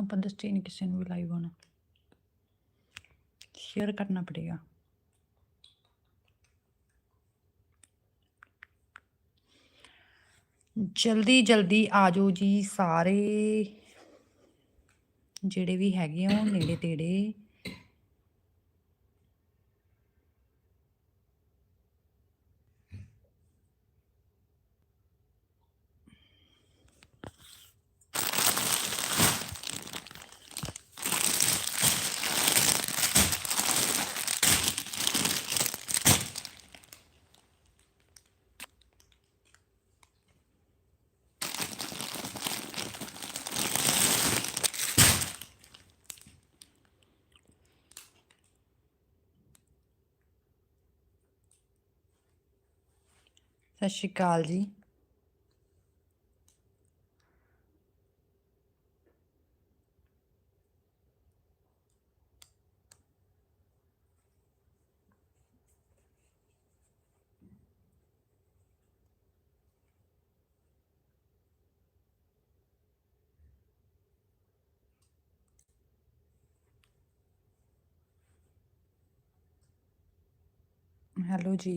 ਆਪਾਂ ਦੱਸੇ ਨਹੀਂ ਕਿਸੇ ਨੂੰ ਲਾਈਵ ਹੋਣਾ। ਸ਼ੇਅਰ ਕਰਨਾ ਪੜੇਗਾ। ਜਲਦੀ ਜਲਦੀ ਆਜੋ ਜੀ ਸਾਰੇ। ਜਿਹੜੇ ਵੀ ਹੈਗੇ ਹੋ ਨੇੜੇ ਤੇੜੇ। ਸਤਿ ਸ਼੍ਰੀ ਅਕਾਲ ਜੀ ਹੈਲੋ ਜੀ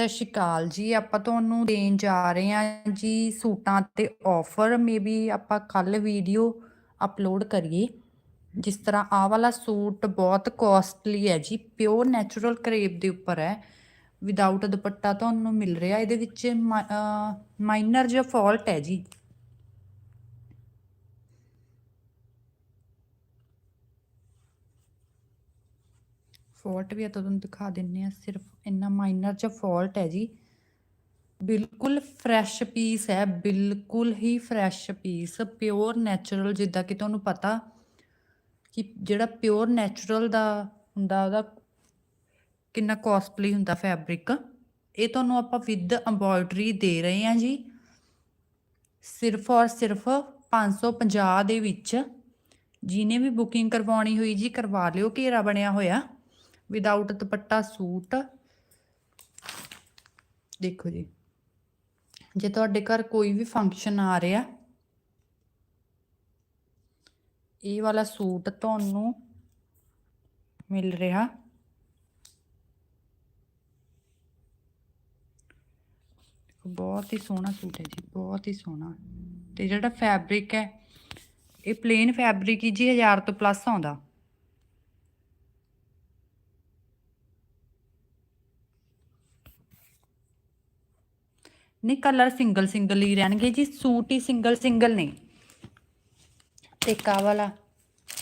ਸਤਿ ਸ਼੍ਰੀ ਅਕਾਲ ਜੀ। ਆਪਾਂ ਤੁਹਾਨੂੰ ਦੇਣ ਜਾ ਰਹੇ ਹਾਂ ਜੀ ਸੂਟਾਂ ਤੇ ਆਫਰ ਮੇਬੀ ਆਪਾਂ ਕੱਲ ਵੀਡੀਓ ਅਪਲੋਡ ਕਰੀਏ। ਜਿਸ ਤਰ੍ਹਾਂ ਆਹ ਵਾਲਾ ਸੂਟ ਬਹੁਤ ਕੋਸਟਲੀ ਹੈ ਜੀ। ਪਿਓਰ ਨੈਚੁਰਲ ਕਰੇਪ ਦੇ ਉੱਪਰ ਹੈ। ਵਿਦਆਊਟ ਦੁਪੱਟਾ ਤੁਹਾਨੂੰ ਮਿਲ ਰਿਹਾ। ਇਹਦੇ ਵਿੱਚ ਮਾਈਨਰ ਜਿਹਾ ਫਾਲਟ ਹੈ ਜੀ। ਫਾਲਟ ਵੀ ਆ ਤੁਹਾਨੂੰ ਦਿਖਾ ਦਿੰਨੇ ਆ ਸਿਰਫ ਇੰਨਾ ਮਾਈਨਰ ਜਿਹਾ ਫਾਲਟ ਹੈ ਜੀ। ਬਿਲਕੁਲ ਫਰੈਸ਼ ਪੀਸ ਹੈ, ਬਿਲਕੁਲ ਹੀ ਫਰੈਸ਼ ਪੀਸ, ਪਿਓਰ ਨੈਚੁਰਲ, ਜਿੱਦਾਂ ਕਿ ਤੁਹਾਨੂੰ ਪਤਾ ਕਿ ਜਿਹੜਾ ਪਿਓਰ ਨੈਚੁਰਲ ਦਾ ਹੁੰਦਾ, ਉਹਦਾ ਕਿੰਨਾ ਕਾਸਟਲੀ ਹੁੰਦਾ ਫੈਬਰਿਕ। ਇਹ ਤੁਹਾਨੂੰ ਆਪਾਂ ਵਿਦ ਐਮਬੋਇਡਰੀ ਦੇ ਰਹੇ ਹਾਂ ਜੀ। ਸਿਰਫ ਔਰ ਸਿਰਫ 550 ਦੇ ਵਿੱਚ, ਜਿਹਨੇ ਵੀ ਬੁਕਿੰਗ ਕਰਵਾਉਣੀ ਹੋਈ ਜੀ, ਕਰਵਾ ਲਿਓ, ਘੇਰਾ ਬਣਿਆ ਹੋਇਆ। Without dupatta suit. ਦੇਖੋ ਜੀ। ਜੇ ਤੁਹਾਡੇ ਘਰ ਕੋਈ ਵੀ ਫੰਕਸ਼ਨ ਆ ਰਿਹਾ, ਇਹ ਵਾਲਾ ਸੂਟ ਤੁਹਾਨੂੰ ਮਿਲ ਰਿਹਾ। ਬਹੁਤ ਹੀ ਸੋਹਣਾ ਸੂਟ ਹੈ ਜੀ, ਬਹੁਤ ਹੀ ਸੋਹਣਾ। ਤੇ ਜਿਹੜਾ ਫੈਬਰਿਕ ਹੈ, ਇਹ ਪਲੇਨ ਫੈਬਰਿਕ ਹੀ ਜੀ 1000 ਤੋਂ ਪਲੱਸ ਆਉਂਦਾ। ਨਹੀਂ ਕਲਰ ਸਿੰਗਲ ਸਿੰਗਲ ਹੀ ਰਹਿਣਗੇ ਜੀ, ਸੂਟ ਹੀ ਸਿੰਗਲ ਸਿੰਗਲ ਨੇ। ਤੇ ਕਾ ਵਾਲਾ,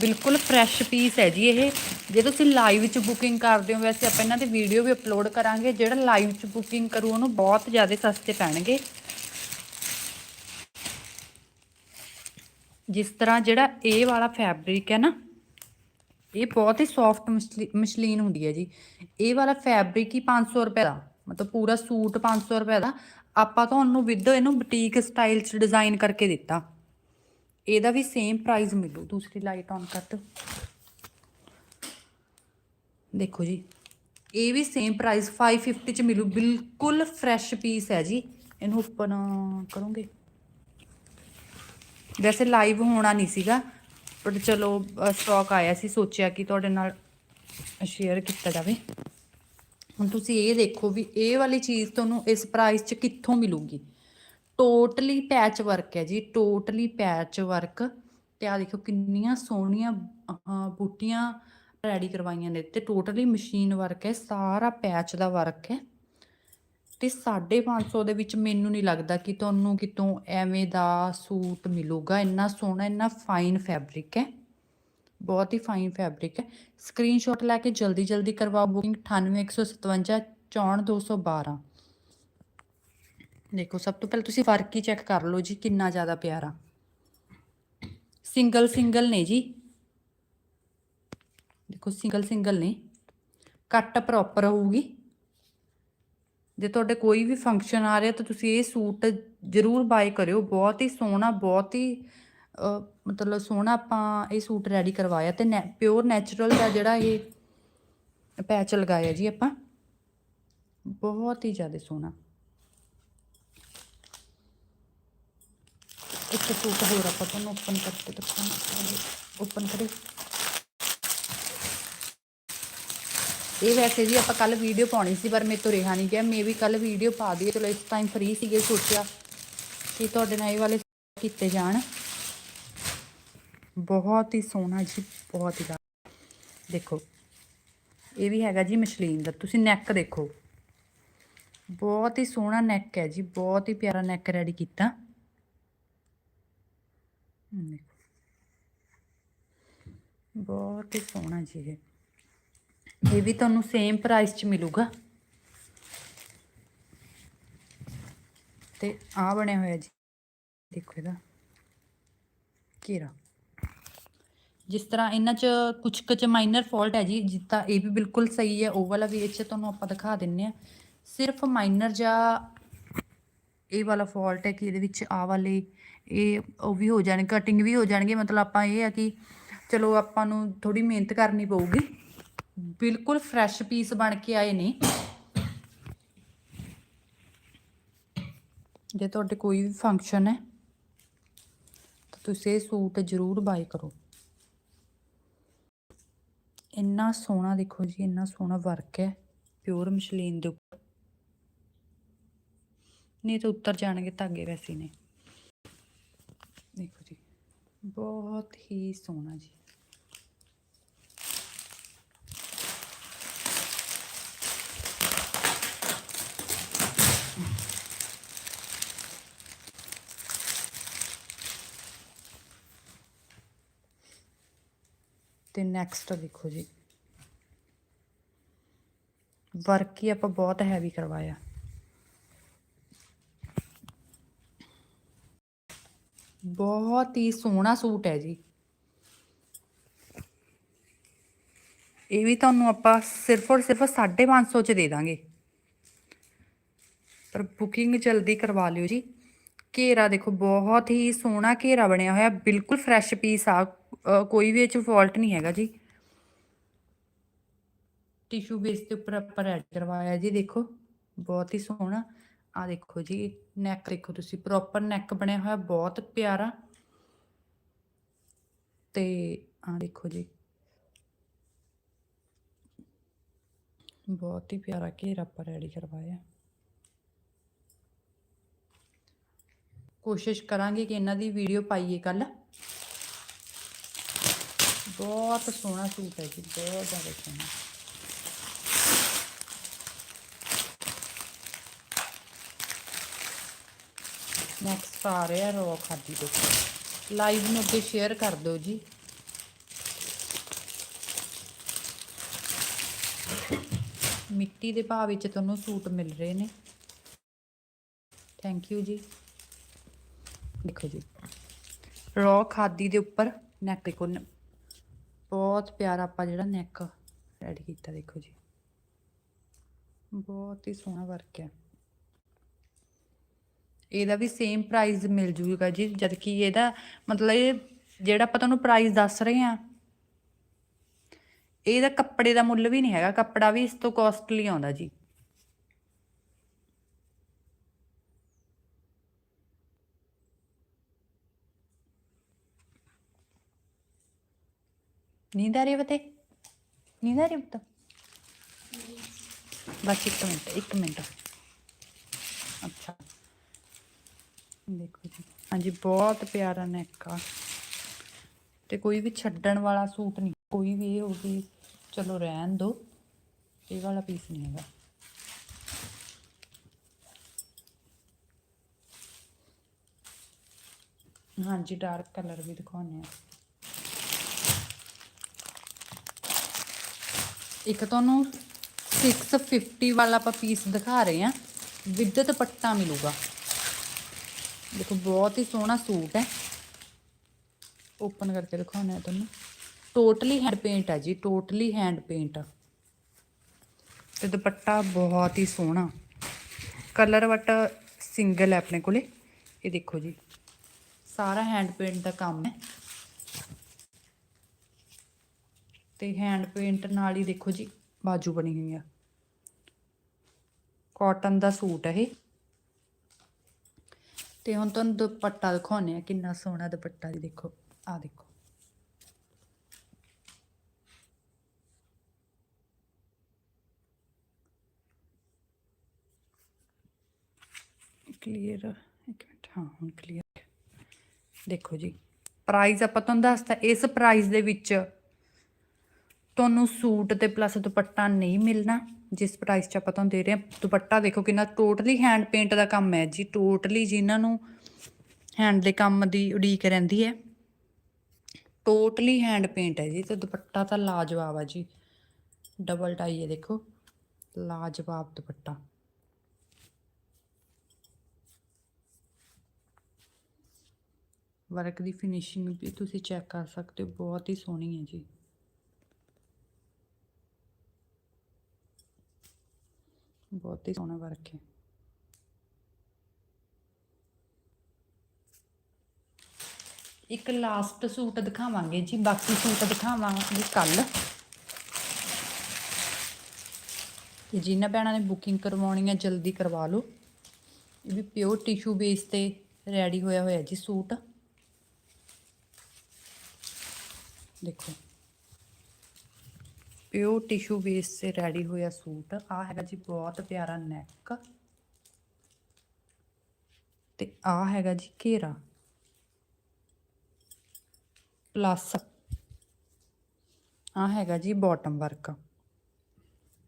ਬਿਲਕੁਲ ਫਰੈਸ਼ ਪੀਸ ਹੈ ਜੀ ਇਹ। ਜੇ ਤੁਸੀਂ ਲਾਈਵ ਚ ਬੁਕਿੰਗ ਕਰਦੇ ਹੋ, ਵੈਸੇ ਆਪਾਂ ਇਹਨਾਂ ਦੇ ਵੀਡੀਓ ਵੀ ਅਪਲੋਡ ਕਰਾਂਗੇ, ਜਿਹੜਾ ਲਾਈਵ ਚ ਬੁਕਿੰਗ ਕਰੂ, ਉਹਨੂੰ ਬਹੁਤ ਜ਼ਿਆਦਾ ਸਸਤੇ ਪੈਣਗੇ। ਜਿਸ ਤਰ੍ਹਾਂ ਜਿਹੜਾ ਇਹ ਵਾਲਾ ਫੈਬਰਿਕ ਹੈ ਨਾ, ਇਹ ਬਹੁਤ ਹੀ ਸੌਫਟ ਮਸ਼ਲੀਨ ਹੁੰਦੀ ਹੈ ਜੀ। ਇਹ ਵਾਲਾ ਫੈਬਰਿਕ ਹੀ 500 ਰੁਪਏ ਦਾ। ਮਤਲਬ ਪੂਰਾ ਸੂਟ 500 ਰੁਪਏ ਦਾ, ਆਪਾਂ ਤੁਹਾਨੂੰ ਵਿਦ ਇਹਨੂੰ ਬੁਟੀਕ ਸਟਾਈਲ 'ਚ ਡਿਜ਼ਾਈਨ ਕਰਕੇ ਦਿੱਤਾ। ਇਹਦਾ ਵੀ ਸੇਮ ਪ੍ਰਾਈਸ ਮਿਲੂ। ਦੂਸਰੀ ਲਾਈਟ ਔਨ ਕਰ ਦਿਓ। ਦੇਖੋ ਜੀ, ਇਹ ਵੀ ਸੇਮ ਪ੍ਰਾਈਸ 550 ਚ ਮਿਲੂ। ਬਿਲਕੁਲ ਫਰੈਸ਼ ਪੀਸ ਹੈ ਜੀ। ਇਹਨੂੰ ਓਪਨ ਕਰੋਗੇ? ਵੈਸੇ ਲਾਈਵ ਹੋਣਾ ਨਹੀਂ ਸੀਗਾ ਬਟ ਚਲੋ ਸਟਾਕ ਆਇਆ ਸੀ। ਸੋਚਿਆ ਕਿ ਤੁਹਾਡੇ ਨਾਲ ਸ਼ੇਅਰ ਕੀਤਾ ਜਾਵੇ। ਹੁਣ ਤੁਸੀਂ ਇਹ ਦੇਖੋ ਵੀ ਇਹ ਵਾਲੀ ਚੀਜ਼ ਤੁਹਾਨੂੰ ਇਸ ਪ੍ਰਾਈਸ 'ਚ ਕਿੱਥੋਂ ਮਿਲੂਗੀ? ਟੋਟਲੀ ਪੈਚ ਵਰਕ ਹੈ ਜੀ ਟੋਟਲੀ ਪੈਚ ਵਰਕ ਤੇ ਆ ਦੇਖੋ ਕਿੰਨੀਆਂ ਸੋਹਣੀਆਂ ਬੂਟੀਆਂ ਰੈਡੀ ਕਰਵਾਈਆਂ ਨੇ ਤੇ ਟੋਟਲੀ ਮਸ਼ੀਨ ਵਰਕ ਹੈ, ਸਾਰਾ ਪੈਚ ਦਾ ਵਰਕ ਹੈ। ਤੇ 550 ਦੇ ਵਿੱਚ ਮੈਨੂੰ ਨਹੀਂ ਲੱਗਦਾ ਕਿ ਤੁਹਾਨੂੰ ਕਿਤੋਂ ਐਵੇਂ ਦਾ ਸੂਟ ਮਿਲੂਗਾ, ਇੰਨਾ ਸੋਹਣਾ, ਇੰਨਾ ਫਾਈਨ ਫੈਬਰਿਕ ਹੈ। ਬਹੁਤ ਹੀ ਫਾਈਨ ਫੈਬਰਿਕ ਹੈ। ਸਕਰੀਨਸ਼ਾਟ ਲੈ ਕੇ ਜਲਦੀ ਜਲਦੀ ਕਰਵਾਓ। ਬੁਕਿੰਗ 98157 64212 ਦੇਖੋ, ਸਭ ਤੋਂ ਪਹਿਲਾਂ ਤੁਸੀਂ ਫ਼ਰਕ ਹੀ ਚੈੱਕ ਕਰ ਲਓ ਜੀ, ਕਿੰਨਾ ਜ਼ਿਆਦਾ ਪਿਆਰਾ। ਸਿੰਗਲ ਸਿੰਗਲ ਨੇ ਜੀ। ਦੇਖੋ ਸਿੰਗਲ ਸਿੰਗਲ ਨੇ। ਕੱਟ ਪ੍ਰੋਪਰ ਹੋਊਗੀ। ਜੇ ਤੁਹਾਡੇ ਕੋਈ ਵੀ ਫੰਕਸ਼ਨ ਆ ਰਿਹਾ, ਤਾਂ ਤੁਸੀਂ ਇਹ ਸੂਟ ਜ਼ਰੂਰ ਬਾਏ ਕਰਿਓ। ਬਹੁਤ ਹੀ ਸੋਹਣਾ, ਬਹੁਤ ਹੀ ਮਤਲਬ ਸੋਹਣਾ ਆਪਾਂ ਇਹ ਸੂਟ ਰੈਡੀ ਕਰਵਾਇਆ ਤੇ ਪਿਓਰ ਨੈਚੁਰਲ ਦਾ ਜਿਹੜਾ ਇਹ ਪੈਚ ਲਗਾਇਆ ਜੀ ਆਪਾਂ। ਬਹੁਤ ਹੀ ਜ਼ਿਆਦਾ ਸੋਹਣਾ। ਇੱਕ ਸੂਟ ਹੋਰ ਆਪਾਂ ਤੁਹਾਨੂੰ ਓਪਨ ਕਰਕੇ ਦਿਖਾਉਂਦੇ ਓਪਨ ਕਰੇ ਇਹ ਵੈਸੇ ਜੀ ਆਪਾਂ ਕੱਲ ਵੀਡੀਓ ਪਾਉਣੀ ਸੀ, ਪਰ ਮੇਰੇ ਤੋਂ ਰਿਹਾ ਨਹੀਂ ਗਿਆ। ਮੈਂ ਵੀ ਕੱਲ ਵੀਡੀਓ ਪਾ ਦਈਏ ਚਲੋ ਇਸ ਟਾਈਮ ਫ੍ਰੀ ਸੀਗੇ ਸੋਚਿਆ ਕਿ ਤੁਹਾਡੇ ਨਾਲ ਇਹ ਵਾਲੇ ਕੀਤੇ ਜਾਣ। ਬਹੁਤ ਹੀ ਸੋਹਣਾ ਜੀ, ਬਹੁਤ ਹੀ ਦੇਖੋ, ਇਹ ਵੀ ਹੈਗਾ ਜੀ ਮਸ਼ਲੀਨ ਦਾ, ਤੁਸੀਂ ਨੈਕ ਦੇਖੋ। ਬਹੁਤ ਹੀ ਸੋਹਣਾ ਨੈਕ ਹੈ ਜੀ, ਬਹੁਤ ਹੀ ਪਿਆਰਾ ਨੈਕ ਰੈਡੀ ਕੀਤਾ। ਬਹੁਤ ਹੀ ਸੋਹਣਾ ਜੀ ਇਹ। ਇਹ ਵੀ ਤੁਹਾਨੂੰ ਸੇਮ ਪ੍ਰਾਈਸ 'ਚ ਮਿਲੂਗਾ। ਤੇ ਆ ਬਣਿਆ ਹੋਇਆ ਜੀ, ਦੇਖੋ ਇਹਦਾ। ਘੇਰਾ। ਜਿਸ ਤਰ੍ਹਾਂ ਇਹਨਾਂ 'ਚ ਕੁਝ ਕੁ 'ਚ ਮਾਈਨਰ ਫਾਲਟ ਹੈ ਜੀ, ਜਿੱਦਾਂ ਇਹ ਵੀ ਬਿਲਕੁਲ ਸਹੀ ਹੈ, ਉਹ ਵਾਲਾ ਵੀ ਇਹ 'ਚ ਤੁਹਾਨੂੰ ਆਪਾਂ ਦਿਖਾ ਦਿੰਨੇ ਆ ਸਿਰਫ ਮਾਈਨਰ ਜਾਂ ਇਹ ਵਾਲਾ ਫਾਲਟ ਹੈ ਕਿ ਇਹਦੇ ਵਿੱਚ ਆ ਵਾਲੇ, ਇਹ ਉਹ ਵੀ ਹੋ ਜਾਣ ਕਟਿੰਗ ਵੀ ਹੋ ਜਾਣਗੇ। ਮਤਲਬ ਆਪਾਂ ਇਹ ਆ ਕਿ ਚਲੋ ਆਪਾਂ ਨੂੰ ਥੋੜੀ ਮਿਹਨਤ ਕਰਨੀ ਪਊਗੀ। ਬਿਲਕੁਲ ਫਰੈਸ਼ ਪੀਸ ਬਣ ਕੇ ਆਏ ਨੇ। ਜੇ ਤੁਹਾਡੇ ਕੋਈ ਵੀ ਫੰਕਸ਼ਨ ਹੈ, ਤਾਂ ਤੁਸੀਂ ਇਹ ਸੂਟ ਜ਼ਰੂਰ ਬਾਈ ਕਰੋ। ਇੰਨਾ ਸੋਹਣਾ ਦੇਖੋ ਜੀ, ਇੰਨਾ ਸੋਹਣਾ ਵਰਕ ਹੈ ਪਿਓਰ ਮਸ਼ਲੀਨ ਦੇ ਉੱਪਰ। ਨਹੀਂ ਤਾਂ ਉੱਤਰ ਜਾਣਗੇ ਧਾਗੇ ਵੈਸੇ ਨੇ। ਦੇਖੋ ਜੀ, ਬਹੁਤ ਹੀ ਸੋਹਣਾ ਜੀ। ਤੇ ਨੈਕਸਟ ਦੇਖੋ ਜੀ। ਵਰਕ ਹੀ ਆਪਾਂ ਬਹੁਤ ਹੈਵੀ ਕਰਵਾਇਆ। ਬਹੁਤ ਹੀ ਸੋਹਣਾ ਸੂਟ ਹੈ ਜੀ। ਇਹ ਵੀ ਤੁਹਾਨੂੰ ਆਪਾਂ ਸਿਰਫ ਔਰ ਸਿਰਫ 550 ਚ ਦੇ ਦਾਂਗੇ। ਪਰ ਬੁਕਿੰਗ ਜਲਦੀ ਕਰਵਾ ਲਿਓ ਜੀ। ਘੇਰਾ ਦੇਖੋ, ਬਹੁਤ ਹੀ ਸੋਹਣਾ ਘੇਰਾ ਬਣਿਆ ਹੋਇਆ, ਬਿਲਕੁਲ ਫਰੈਸ਼ ਪੀਸ ਆ। ਕੋਈ ਵੀ ਇਹ ਚ ਫਾਲਟ ਨਹੀਂ ਹੈਗਾ ਜੀ। ਟਿਸ਼ੂ ਬੇਸ ਦੇ ਉੱਪਰ ਆਪਾਂ ਰੈਡ ਕਰਵਾਇਆ ਜੀ, ਦੇਖੋ। ਬਹੁਤ ਹੀ ਸੋਹਣਾ। ਆ ਦੇਖੋ ਜੀ ਨੈਕ ਦੇਖੋ ਤੁਸੀਂ। ਪ੍ਰੋਪਰ ਨੈਕ ਬਣਿਆ ਹੋਇਆ, ਬਹੁਤ ਪਿਆਰਾ। ਤੇ ਆ ਦੇਖੋ ਜੀ। ਬਹੁਤ ਹੀ ਪਿਆਰਾ ਘੇਰਾ ਆਪਾਂ ਰੈਡੀ ਕਰਵਾਇਆ। ਕੋਸ਼ਿਸ਼ ਕਰਾਂਗੇ ਕਿ ਇਹਨਾਂ ਦੀ ਵੀਡੀਓ ਪਾਈਏ ਕੱਲ ਬਹੁਤ ਸੋਹਣਾ ਸੂਟ ਹੈ ਜੀ, ਬਹੁਤ ਜ਼ਿਆਦਾ ਸੋਹਣਾ। ਨੈਕਸਟ ਆ ਰਿਹਾ ਰੋ ਖਾਦੀ ਦੇ। ਲਾਈਵ ਨੂੰ ਅੱਗੇ ਸ਼ੇਅਰ ਕਰ ਦਿਓ ਜੀ। ਮਿੱਟੀ ਦੇ ਭਾਅ ਵਿੱਚ ਤੁਹਾਨੂੰ ਸੂਟ ਮਿਲ ਰਹੇ ਨੇ। ਥੈਂਕ ਯੂ ਜੀ। ਦੇਖੋ ਜੀ। ਰੋ ਖਾਦੀ ਦੇ ਉੱਪਰ ਨੈਕ ਦੇਖੋ ਬਹੁਤ ਪਿਆਰਾ ਆਪਾਂ ਜਿਹੜਾ ਨੈਕ ਰੈਡੀ ਕੀਤਾ, ਦੇਖੋ ਜੀ। ਬਹੁਤ ਹੀ ਸੋਹਣਾ ਵਰਕ ਹੈ। ਇਹਦਾ ਵੀ ਸੇਮ ਪ੍ਰਾਈਸ ਮਿਲ ਜੂਗਾ ਜੀ, ਜਦ ਕਿ ਇਹਦਾ ਮਤਲਬ ਇਹ ਜਿਹੜਾ ਆਪਾਂ ਤੁਹਾਨੂੰ ਪ੍ਰਾਈਸ ਦੱਸ ਰਹੇ ਆ ਇਹਦਾ ਕੱਪੜੇ ਦਾ ਮੁੱਲ ਵੀ ਨਹੀਂ ਹੈਗਾ, ਕੱਪੜਾ ਵੀ ਇਸ ਤੋਂ ਕੋਸਟਲੀ ਆਉਂਦਾ ਜੀ। ਨੀਂਦ ਆ ਬਸ ਇੱਕ ਮਿੰਟ ਇੱਕ ਮਿੰਟ ਅੱਛਾ ਦੇਖੋ ਜੀ ਹਾਂਜੀ ਬਹੁਤ ਪਿਆਰਾ ਨੈਕ ਆ ਤੇ ਕੋਈ ਵੀ ਛੱਡਣ ਵਾਲਾ ਸੂਟ ਨਹੀਂ ਕੋਈ ਵੀ ਇਹ ਹੋ ਚਲੋ ਰਹਿਣ ਦੋ ਇਹ ਵਾਲਾ ਪੀਸ ਨਹੀਂ ਹੈਗਾ ਹਾਂਜੀ ਡਾਰਕ ਕਲਰ ਵੀ ਦਿਖਾਉਂਦੇ ਆ ਇੱਕ ਤੁਹਾਨੂੰ 650 ਵਾਲਾ ਆਪਾਂ ਪੀਸ ਦਿਖਾ ਰਹੇ ਆ ਵਿਦ ਦੁਪੱਟਾ ਮਿਲੂਗਾ। ਦੇਖੋ, ਬਹੁਤ ਹੀ ਸੋਹਣਾ ਸੂਟ ਹੈ। ਓਪਨ ਕਰਕੇ ਦਿਖਾਉਣਾ ਹੈ ਤੁਹਾਨੂੰ। ਟੋਟਲੀ ਹੈਂਡ ਪੇਂਟ ਹੈ ਜੀ ਟੋਟਲੀ ਹੈਂਡ ਪੇਂਟ ਤੇ ਦੁਪੱਟਾ ਬਹੁਤ ਹੀ ਸੋਹਣਾ। ਕਲਰ ਵਟ ਸਿੰਗਲ ਹੈ ਆਪਣੇ ਕੋਲੇ। ਇਹ ਦੇਖੋ ਜੀ। ਸਾਰਾ ਹੈਂਡ ਪੇਂਟ ਦਾ ਕੰਮ ਹੈ। ਤੇ ਹੈਂਡ ਪੇਂਟ ਨਾਲ ਹੀ ਦੇਖੋ ਜੀ, ਬਾਜੂ ਬਣੀ ਹੋਈ ਆ। ਕਾਟਨ ਦਾ ਸੂਟ ਹੈ ਇਹ। ਤੇ ਹੁਣ ਤੁਹਾਨੂੰ ਦੁਪੱਟਾ ਦਿਖਾਉਣੇ ਆ ਕਿੰਨਾ ਸੋਹਣਾ ਦੁਪੱਟਾ ਜੀ ਦੇਖੋ ਆ ਦੇਖੋ। ਕਲੀਅਰ ਇੱਕ ਮਿੰਟ, ਹਾਂ, ਹੁਣ ਕਲੀਅਰ ਦੇਖੋ ਜੀ ਪ੍ਰਾਈਸ ਆਪਾਂ ਤੁਹਾਨੂੰ ਦੱਸਤਾ, ਇਸ ਪ੍ਰਾਈਸ ਦੇ ਵਿੱਚ ਤੁਹਾਨੂੰ ਸੂਟ ਤੇ ਪਲੱਸ ਦੁਪੱਟਾ ਨਹੀਂ ਮਿਲਣਾ, ਜਿਸ ਪ੍ਰਾਈਸ 'ਚ ਆਪਾਂ ਤੁਹਾਨੂੰ ਦੇ ਰਹੇ ਹਾਂ। ਦੁਪੱਟਾ ਦੇਖੋ ਕਿੰਨਾ ਟੋਟਲੀ ਹੈਂਡ ਪੇਂਟ ਦਾ ਕੰਮ ਹੈ ਜੀ ਟੋਟਲੀ ਜਿਨ੍ਹਾਂ ਨੂੰ ਹੈਂਡ ਦੇ ਕੰਮ ਦੀ ਉਡੀਕ ਰਹਿੰਦੀ ਹੈ। ਟੋਟਲੀ ਹੈਂਡ ਪੇਂਟ ਹੈ ਜੀ, ਤੇ ਦੁਪੱਟਾ ਤਾਂ ਲਾਜਵਾਬ ਆ ਜੀ। ਡਬਲ ਟਾਈ ਹੈ ਦੇਖੋ, ਲਾਜਵਾਬ ਦੁਪੱਟਾ। ਵਰਕ ਦੀ ਫਿਨਿਸ਼ਿੰਗ ਵੀ ਤੁਸੀਂ ਚੈੱਕ ਕਰ ਸਕਦੇ ਹੋ, ਬਹੁਤ ਹੀ ਸੋਹਣੀ ਹੈ ਜੀ। ਬਹੁਤ ਹੀ ਸੋਹਣਾ ਵਰਕ ਹੈ। ਇੱਕ ਲਾਸਟ ਸੂਟ ਦਿਖਾਵਾਂਗੇ ਜੀ, ਬਾਕੀ ਸੂਟ ਦਿਖਾਵਾਂਗੇ ਕੱਲ। ਤੇ ਜਿਨ੍ਹਾਂ ਭੈਣਾਂ ਨੇ ਬੁਕਿੰਗ ਕਰਵਾਉਣੀ ਹੈ ਜਲਦੀ ਕਰਵਾ ਲਓ। ਇਹ ਵੀ ਪਿਓਰ ਟਿਸ਼ੂ ਬੇਸ ਤੇ ਰੈਡੀ ਹੋਇਆ ਹੋਇਆ ਜੀ ਸੂਟ। ਦੇਖੋ। ਪਿਓਰ ਟਿਸ਼ੂ ਬੇਸ ਤੇ ਰੈਡੀ ਹੋਇਆ ਸੂਟ ਆ ਹੈਗਾ ਜੀ ਬਹੁਤ ਪਿਆਰਾ ਨੈਕ ਤੇ ਆ ਹੈਗਾ ਜੀ ਘੇਰਾ ਪਲੱਸ ਆ ਹੈਗਾ ਜੀ ਬਾਟਮ ਵਰਕ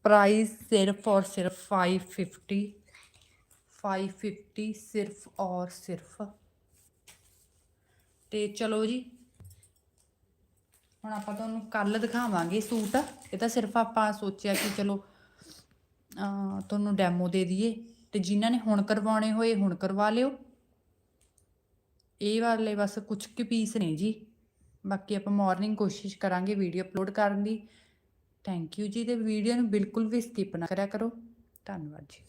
ਪ੍ਰਾਈਸ ਸਿਰਫ ਔਰ ਸਿਰਫ 550 550 ਸਿਰਫ ਔਰ ਸਿਰਫ ਤੇ ਚਲੋ ਜੀ ਹੁਣ ਆਪਾਂ ਤੁਹਾਨੂੰ ਕੱਲ ਦਿਖਾਵਾਂਗੇ ਸੂਟ। ਇਹ ਤਾਂ ਸਿਰਫ ਆਪਾਂ ਸੋਚਿਆ ਕਿ ਚਲੋ ਤੁਹਾਨੂੰ ਡੈਮੋ ਦੇ ਦਈਏ। ਤੇ ਜਿਨ੍ਹਾਂ ਨੇ ਹੁਣ ਕਰਵਾਉਣੇ ਹੋਏ, ਹੁਣ ਕਰਵਾ ਲਿਓ। ਇਹ ਵਾਲੇ ਬਸ ਕੁਝ ਕੁ ਪੀਸ ਨੇ ਜੀ। ਬਾਕੀ ਆਪਾਂ ਮਾਰਨਿੰਗ ਕੋਸ਼ਿਸ਼ ਕਰਾਂਗੇ ਵੀਡੀਓ ਅਪਲੋਡ ਕਰਨ ਦੀ। ਥੈਂਕ ਯੂ ਜੀ। ਤੇ ਵੀਡੀਓ ਨੂੰ ਬਿਲਕੁਲ ਵੀ ਸਕਿਪ ਨਾ ਕਰਿਆ ਕਰੋ। ਧੰਨਵਾਦ ਜੀ।